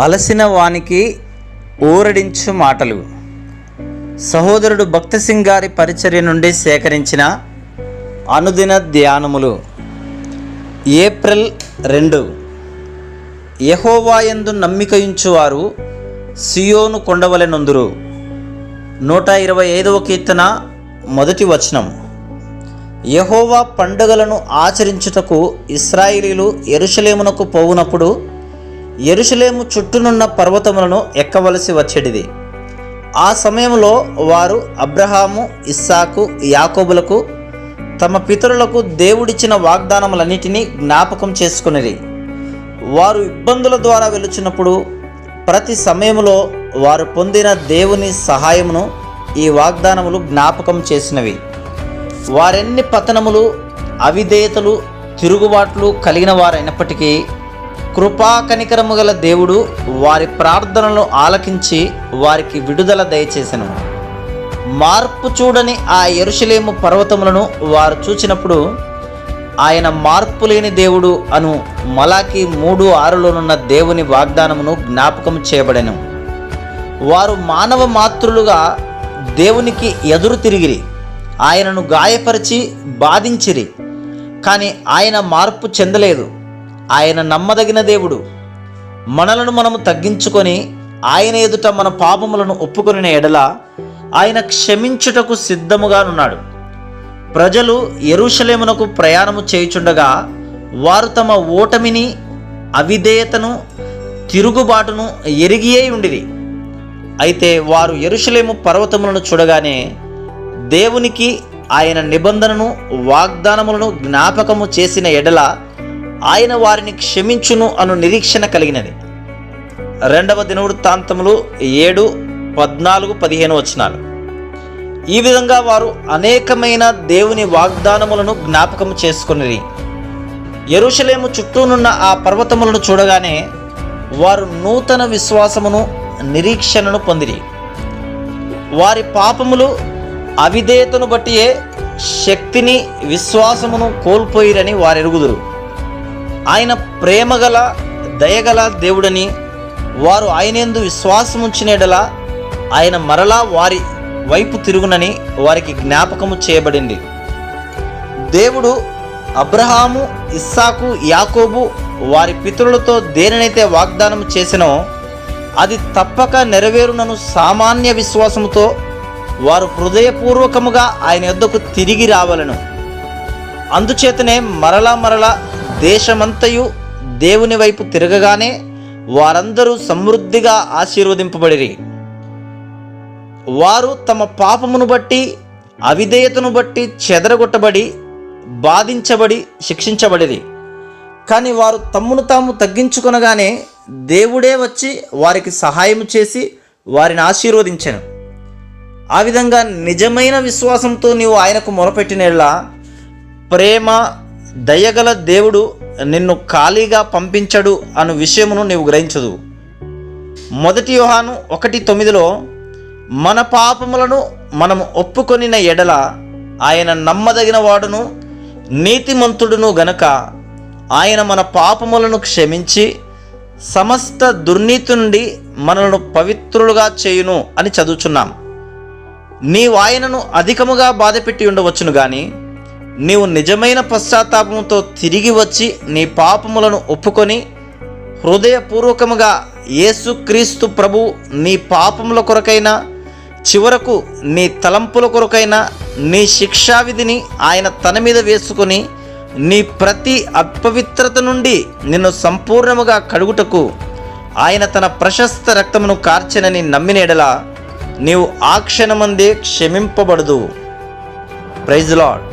అలసిన వానికి ఊరడించు మాటలు. సహోదరుడు భక్త సింగ్ గారి పరిచర్య నుండి సేకరించిన అనుదిన ధ్యానములు. ఏప్రిల్ రెండు. యహోవాయందు నమ్మికయించువారు సియోను కొండవలెనొందురు. నూట ఇరవై ఐదవ కీర్తన మొదటి వచనం. యహోవా పండుగలను ఆచరించుటకు ఇస్రాయిలీలు ఎరుషలేమునకు పోవునప్పుడు ఎరుషలేము చుట్టూనున్న పర్వతములను ఎక్కవలసి వచ్చేటిది. ఆ సమయంలో వారు అబ్రహాము ఇస్సాకు యాకోబులకు తమ పితరులకు దేవుడిచ్చిన వాగ్దానములన్నిటినీ జ్ఞాపకం చేసుకునేది వారు ఇబ్బందుల ద్వారా వెలుచున్నప్పుడు ప్రతి సమయంలో వారు పొందిన దేవుని సహాయమును ఈ వాగ్దానములు జ్ఞాపకం చేసినవి. వారెన్ని పతనములు అవిధేయతలు తిరుగుబాట్లు కలిగిన వారైనప్పటికీ కృపా కనికరము గల దేవుడు వారి ప్రార్థనలను ఆలకించి వారికి విడుదల దయచేసెను. మార్పు చూడని ఆ ఎరుషలేము పర్వతములను వారు చూచినప్పుడు ఆయన మార్పు లేని దేవుడు అను మలాకి మూడు ఆరులోనున్న దేవుని వాగ్దానమును జ్ఞాపకం చేయబడెను. వారు మానవ మాతృలుగా దేవునికి ఎదురు తిరిగిరి. ఆయనను గాయపరిచి బాధించిరి. కానీ ఆయన మార్పు చెందలేదు. ఆయన నమ్మదగిన దేవుడు. మనలను మనము తగ్గించుకొని ఆయన ఎదుట మన పాపములను ఒప్పుకొనిన ఎడల ఆయన క్షమించుటకు సిద్ధముగానున్నాడు ప్రజలు ఎరుషలేమునకు ప్రయాణము చేయుచుండగా వారు తమ ఓటమిని అవిధేయతను తిరుగుబాటును ఎరిగియే ఉండిరి. అయితే వారు ఎరుషలేము పర్వతములను చూడగానే దేవునికి ఆయన నిబంధనను వాగ్దానములను జ్ఞాపకము చేసిన ఎడల ఆయన వారిని క్షమించును అను నిరీక్షణ కలిగినది. రెండవ దినవృత్తాంతములు ఏడు పద్నాలుగు పదిహేను వచనాలు. ఈ విధంగా వారు అనేకమైన దేవుని వాగ్దానములను జ్ఞాపకం చేసుకుని ఎరుషలేము చుట్టూనున్న ఆ పర్వతములను చూడగానే వారు నూతన విశ్వాసమును నిరీక్షణను పొందిరి. వారి పాపములు అవిధేయతను బట్టియే శక్తిని విశ్వాసమును కోల్పోయిరని వారెరుగుదురు. ఆయన ప్రేమగల దయగల దేవుడని వారు ఆయనందు విశ్వాసముంచినడలా ఆయన మరలా వారి వైపు తిరుగునని వారికి జ్ఞాపకము చేయబడింది. దేవుడు అబ్రహాము ఇస్సాకు యాకోబు వారి పితరులతో దేనినైతే వాగ్దానం చేసినో అది తప్పక నెరవేరునను సామాన్య విశ్వాసముతో వారు హృదయపూర్వకముగా ఆయన యొద్దకు తిరిగి రావలను. అందుచేతనే మరలా మరలా దేశమంతయు దేవుని వైపు తిరగగానే వారందరూ సమృద్ధిగా ఆశీర్వదింపబడిరి. వారు తమ పాపమును బట్టి అవిధేయతను బట్టి చెదరగొట్టబడి బాధించబడి శిక్షించబడిరి. కానీ వారు తమ్మును తాము తగ్గించుకొనగానే దేవుడే వచ్చి వారికి సహాయం చేసి వారిని ఆశీర్వదించాను. ఆ విధంగా నిజమైన విశ్వాసంతో నీవు ఆయనకు మొరపెట్టినలా ప్రేమ దయగల దేవుడు నిన్ను ఖాళీగా పంపించడు అను విషయమును నీవు గ్రహించదు. మొదటి యోహాను ఒకటి తొమ్మిదిలో మన పాపములను మనం ఒప్పుకొనిన ఎడల ఆయన నమ్మదగిన వాడును నీతిమంతుడును గనక ఆయన మన పాపములను క్షమించి సమస్త దుర్నీతి నుండి మనలను పవిత్రులుగా చేయును అని చదువుచున్నాం. నీవు ఆయనను అధికముగా బాధపెట్టి ఉండవచ్చును కానీ నీవు నిజమైన పశ్చాత్తాపంతో తిరిగి వచ్చి నీ పాపములను ఒప్పుకొని హృదయపూర్వకముగా యేసుక్రీస్తు ప్రభు నీ పాపముల కొరకైనా చివరకు నీ తలంపుల కొరకైనా నీ శిక్షావిధిని ఆయన తన మీద వేసుకొని నీ ప్రతి అపవిత్రత నుండి నిన్ను సంపూర్ణముగా కడుగుటకు ఆయన తన ప్రశస్త రక్తమును కార్చెనని నమ్మినేడలా నీవు ఆ క్షణమందే క్షమింపబడదు. Praise lord